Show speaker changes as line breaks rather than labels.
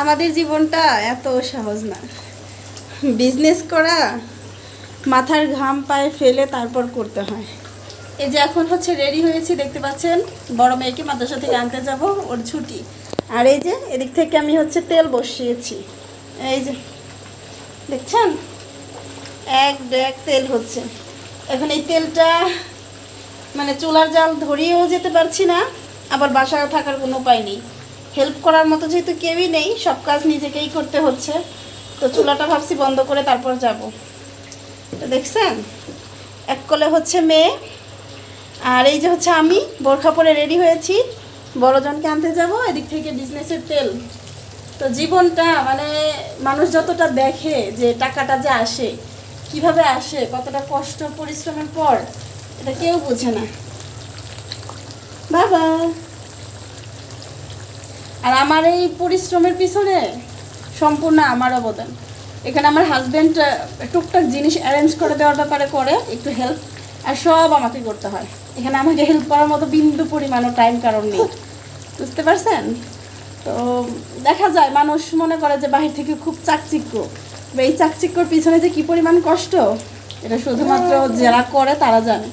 আমাদের জীবনটা এত সহজ না। বিজনেস করা, মাথার ঘাম পায়ে ফেলে তারপর করতে হয়। এই যে এখন হচ্ছে রেডি হয়েছি, দেখতে পাচ্ছেন? বড় মেয়েকে মাদ্রাসা থেকে আনতে যাব, ওর ছুটি। আর এই যে, এদিক থেকে আমি হচ্ছে তেল বসিয়েছি। এই যে, দেখছেন? এক ডেক তেল হচ্ছে। এখন এই তেলটা মানে চুলার জাল ধরিয়েও যেতে পারছি না, আবার বাসায় থাকার কোনো উপায় নেই। হেল্প করার মতো যেহেতু কেউই নেই, সব কাজ নিজেকেই করতে হচ্ছে। তো চুলাটা ভাবছি বন্ধ করে তারপর যাব। তো দেখছেন? এক কলে হচ্ছে মেয়ে, আর এই যে হচ্ছে আমি বোরখা পরে রেডি হয়েছি। বড়জনকে আনতে যাব, এদিক থেকে বিজনেসের তেল। তো জীবনটা মানে মানুষ যতটা দেখে যে টাকাটা যে আসে, কীভাবে আসে, কতটা কষ্ট, পরিশ্রমের পর, এটা কেউ বোঝে না। বাবা! আর আমার এই পরিশ্রমের পিছনে সম্পূর্ণ আমার অবদান। এখানে আমার হাজব্যান্ড টুকটাক জিনিস অ্যারেঞ্জ করে দেওয়ার ব্যাপারে করে, একটু হেল্প আর সব আমাকে করতে হয়। এখানে আমাকে হেল্প করার মতো বিন্দু পরিমাণও টাইম কারণ নেই। বুঝতে পারছেন? তো দেখা যায়, মানুষ মনে করে যে বাহির থেকে খুব চাকচিক্য। এই চাকচিক্যর পিছনে যে কি পরিমাণ কষ্ট, এটা শুধুমাত্র যারা করে তারা জানে।